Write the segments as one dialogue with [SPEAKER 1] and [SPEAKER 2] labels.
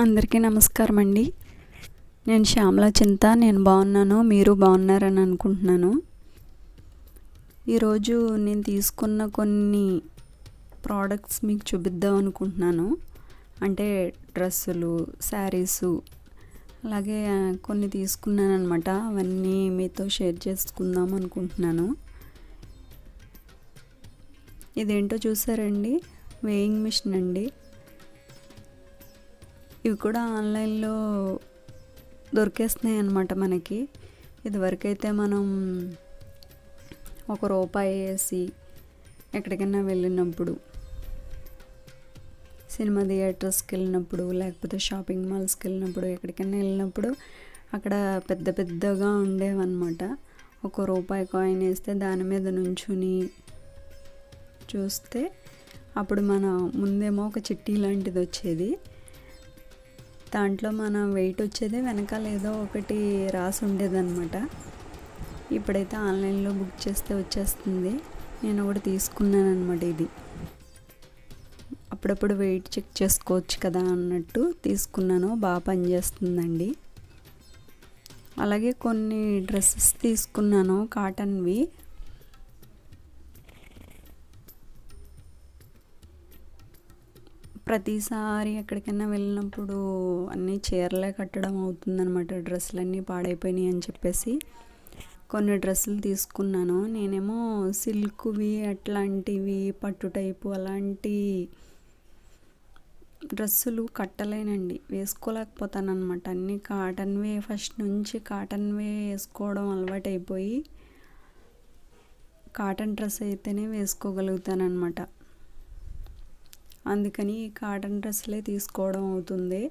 [SPEAKER 1] అందరికీ నమస్కారం అండి నేను శ్యామల చింత నేను బాగున్నాను మీరు బాగున్నారని అనుకుంటున్నాను. ఈరోజు నేను తీసుకున్న కొన్ని ప్రోడక్ట్స్ మీకు చూపిద్దాం అనుకుంటున్నాను. అంటే డ్రెస్సులు శారీసు అలాగే కొన్ని తీసుకున్నాను అనమాట అవన్నీ మీతో షేర్ చేసుకుందాం అనుకుంటున్నాను. ఇదేంటో చూసారండి? వేయింగ్ మిషన్ అండి. ఇవి కూడా ఆన్లైన్లో దొరికేస్తున్నాయి అన్నమాట మనకి. ఇదివరకైతే మనం ఒక రూపాయి వేసి ఎక్కడికైనా వెళ్ళినప్పుడు సినిమా థియేటర్స్కి వెళ్ళినప్పుడు లేకపోతే షాపింగ్ మాల్స్కి వెళ్ళినప్పుడు ఎక్కడికైనా వెళ్ళినప్పుడు అక్కడ పెద్ద పెద్దగా ఉండేవన్నమాట. ఒక రూపాయి కాయిన్ వేస్తే దాని మీద నుంచుని చూస్తే అప్పుడు మన ముందేమో ఒక చిట్టి లాంటిది వచ్చేది. దాంట్లో మన వెయిట్ వచ్చేది వెనకాల ఏదో ఒకటి రాసి ఉండేదన్నమాట. ఇప్పుడైతే ఆన్లైన్లో బుక్ చేస్తే వచ్చేస్తుంది. నేను కూడా తీసుకున్నాను అనమాట ఇది. అప్పుడప్పుడు వెయిట్ చెక్ చేసుకోవచ్చు కదా అన్నట్టు తీసుకున్నాను. బాగా పనిచేస్తుందండి. అలాగే కొన్ని డ్రెస్సెస్ తీసుకున్నాను. కాటన్వి ప్రతిసారి ఎక్కడికైనా వెళ్ళినప్పుడు అన్నీ చీరలే కట్టడం అవుతుందన్నమాట. డ్రెస్సులన్నీ పాడైపోయినాయి అని చెప్పేసి కొన్ని డ్రెస్సులు తీసుకున్నాను. నేనేమో సిల్క్వి అట్లాంటివి పట్టు టైపు అలాంటి డ్రెస్సులు కట్టలేనండి. వేసుకోలేకపోతాను అనమాట అన్నీ కాటన్వే ఫస్ట్ నుంచి కాటన్వే వేసుకోవడం అలవాటు అయిపోయి కాటన్ డ్రెస్ అయితేనే వేసుకోగలుగుతాను అనమాట అందుకని కాటన్ డ్రెస్లే తీసుకోవడం అవుతుంది.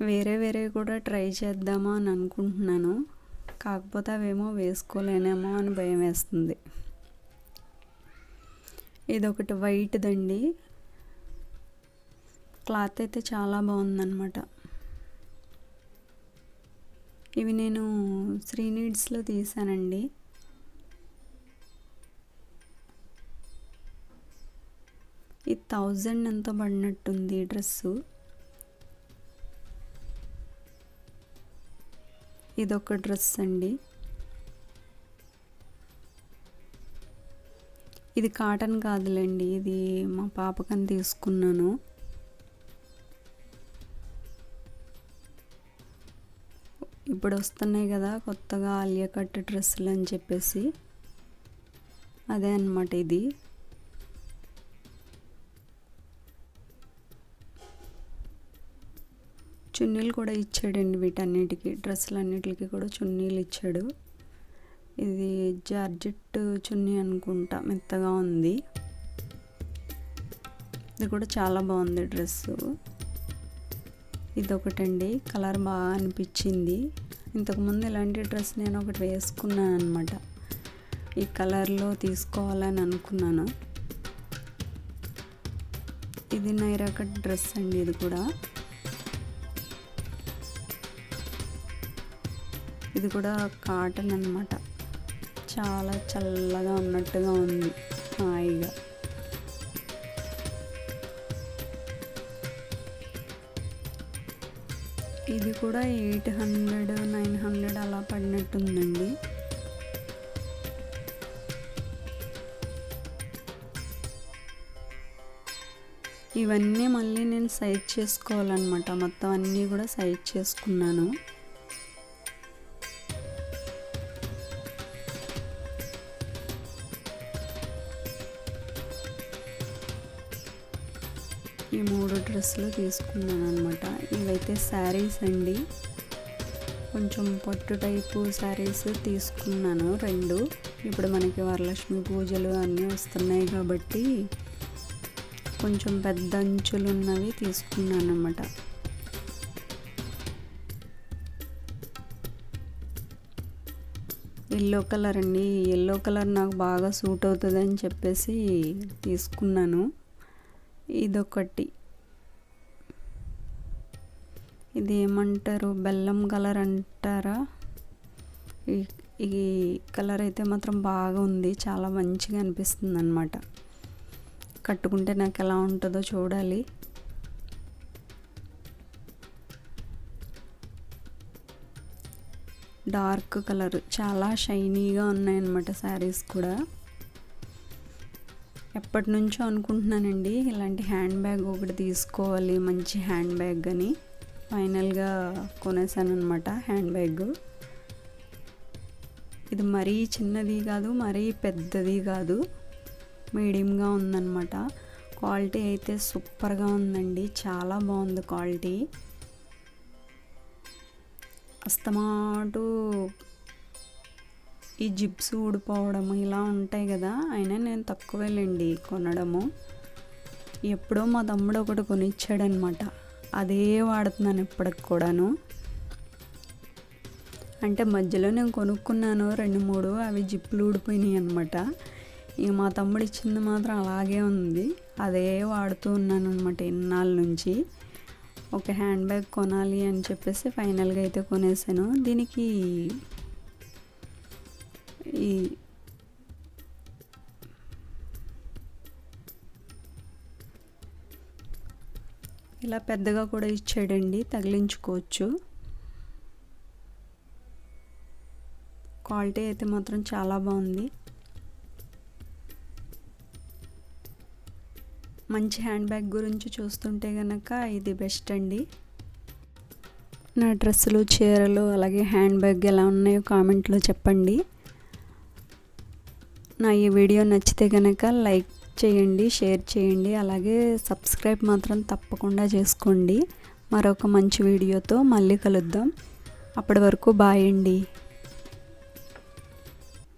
[SPEAKER 1] వేరే వేరే కూడా ట్రై చేద్దామా అని అనుకుంటున్నాను. కాకపోతే అవేమో వేసుకోలేనేమో అని భయం వేస్తుంది. ఇదొకటి వైట్దండి. క్లాత్ అయితే చాలా బాగుందన్నమాట. ఇవి నేను శ్రీ నీడ్స్లో తీసానండి. ఈ థౌజండ్ ఎంత పడినట్టుంది ఈ డ్రెస్సు? ఇదొక డ్రెస్ అండి. ఇది కాటన్ కాదులేండి ఇది మా పాపకని తీసుకున్నాను. ఇప్పుడు వస్తున్నాయి కదా కొత్తగా ఆలియా కట్ డ్రెస్సులు అని చెప్పేసి. అదే అన్నమాట ఇది. చున్నీలు కూడా ఇచ్చాడండి వీటన్నిటికి. డ్రెస్సులన్నిటికి కూడా చున్నీలు ఇచ్చాడు. ఇది జార్జెట్ చున్నీ అనుకుంటా మెత్తగా ఉంది. ఇది కూడా చాలా బాగుంది డ్రెస్సు. ఇదొకటండి కలర్ బాగా అనిపించింది. ఇంతకుముందు ఇలాంటి డ్రెస్ నేను ఒకటి వేసుకున్నాను అనమాట ఈ కలర్లో తీసుకోవాలని అనుకున్నాను. ఇది నైరా కట్ డ్రెస్ అండి ఇది కూడా. ఇది కూడా కాటన్ అనమాట చాలా చల్లగా ఉన్నట్టుగా ఉంది హాయిగా. ఇది కూడా ఎయిట్ హండ్రెడ్ నైన్ హండ్రెడ్ అలా పడినట్టుందండి. ఇవన్నీ మళ్ళీ నేను సైజ్ చేసుకోవాలన్నమాట. మొత్తం అన్నీ కూడా సైజ్ చేసుకున్నాను. ఈ మూడు డ్రెస్సులు తీసుకున్నాను అనమాట ఇవైతే శారీస్ అండి. కొంచెం పట్టు టైపు శారీస్ తీసుకున్నాను రెండు. ఇప్పుడు మనకి వరలక్ష్మి పూజలు అన్నీ వస్తున్నాయి కాబట్టి కొంచెం పెద్ద అంచులు ఉన్నవి తీసుకున్నాను అనమాట ఎల్లో కలర్ అండి. ఎల్లో కలర్ నాకు బాగా సూట్ అవుతుందని చెప్పేసి తీసుకున్నాను. ఇదొకటి. ఇది ఏమంటారు బెల్లం కలర్ అంటారా? ఈ ఈ కలర్ అయితే మాత్రం బాగా ఉంది చాలా మంచిగా అనిపిస్తుంది అనమాట కట్టుకుంటే నాకు ఎలా ఉంటుందో చూడాలి. Dark colour. చాలా షైనీగా ఉన్నాయన్నమాట శారీస్ కూడా. ఎప్పటి నుంచో అనుకుంటున్నానండి ఇలాంటి హ్యాండ్ బ్యాగ్ ఒకటి తీసుకోవాలి మంచి హ్యాండ్ బ్యాగ్ అని. ఫైనల్గా కొనేసాను అనమాట హ్యాండ్ బ్యాగ్. ఇది మరీ చిన్నది కాదు మరీ పెద్దది కాదు. మీడియంగా ఉందన్నమాట. క్వాలిటీ అయితే సూపర్గా ఉందండి చాలా బాగుంది క్వాలిటీ. అస్తమాటు ఈ జిప్స్ ఊడిపోవడం ఇలా ఉంటాయి కదా అయినా నేను తక్కువేలేండి కొనడము. ఎప్పుడో మా తమ్ముడు ఒకటి కొనిచ్చాడనమాట. అదే వాడుతున్నాను ఇప్పటికి కూడాను. అంటే మధ్యలో నేను కొనుక్కున్నాను రెండు మూడు అవి జిప్పులు ఊడిపోయినాయి అనమాట. ఇక మా తమ్ముడు ఇచ్చింది మాత్రం అలాగే ఉంది. అదే వాడుతూ ఉన్నాను అనమాట ఇన్నాళ్ళ నుంచి. ఒక హ్యాండ్ బ్యాగ్ కొనాలి అని చెప్పేసి ఫైనల్గా అయితే కొనేసాను. దీనికి ఈ ఇలా పెద్దగా కూడా ఇచ్చాడండి తగిలించుకోవచ్చు. క్వాలిటీ అయితే మాత్రం చాలా బాగుంది. మంచి హ్యాండ్ బ్యాగ్ గురించి చూస్తుంటే కనుక ఇది బెస్ట్ అండి. నా డ్రెస్సులు చీరలు అలాగే హ్యాండ్ బ్యాగ్ ఎలా ఉన్నాయో కామెంట్లో చెప్పండి. నా ఈ వీడియో నచ్చితే కనుక లైక్ చేయండి షేర్ చేయండి అలాగే సబ్స్క్రైబ్ మాత్రం తప్పకుండా చేసుకోండి. మరొక మంచి వీడియోతో మళ్ళీ కలుద్దాం. అప్పటి వరకు బాయ్ అండి.